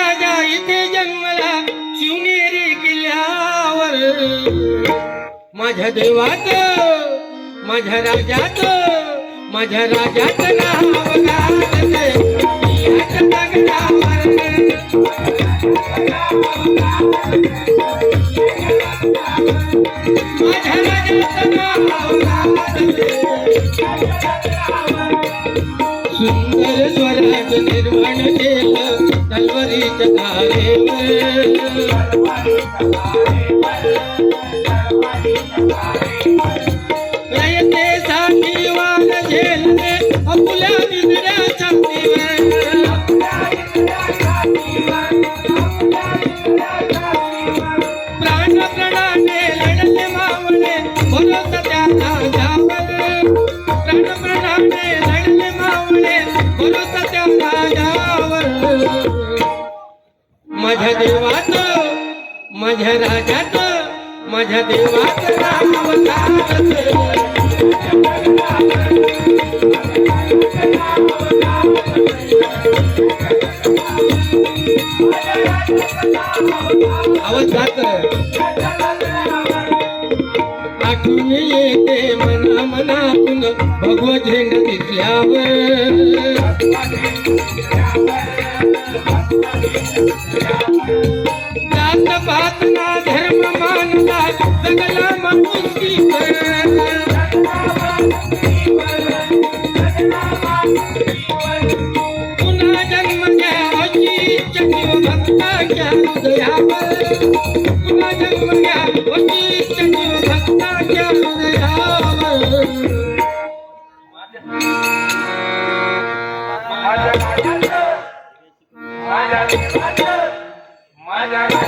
राजा इथे जन्मला शिवनेरी किल्ल्यावर. माझ्या देवाच माझ्या राजाच माझ्या राजाच नाव माझ्या राजाचं नाव सुंदर स्वराज निर्माण केलं तलवारीच्या धारेवर रयतेसाठी वाद झेलले अपुल्या माझ्या राजात माझ्या देवात नाव आवाज येते मना मनातून भगव झेंड दिसल्यावर. जात पात ना धर्म मानला सगळा मनुष्य पुन्हा जन्म घ्यावाची चक्र भक्ताच्या हृदयावर. पुन्हा जन्म घ्यावाची चंद्र भक्ताच्या हृदयावर. माझ्या राजाचं, माझ्या देवाचं,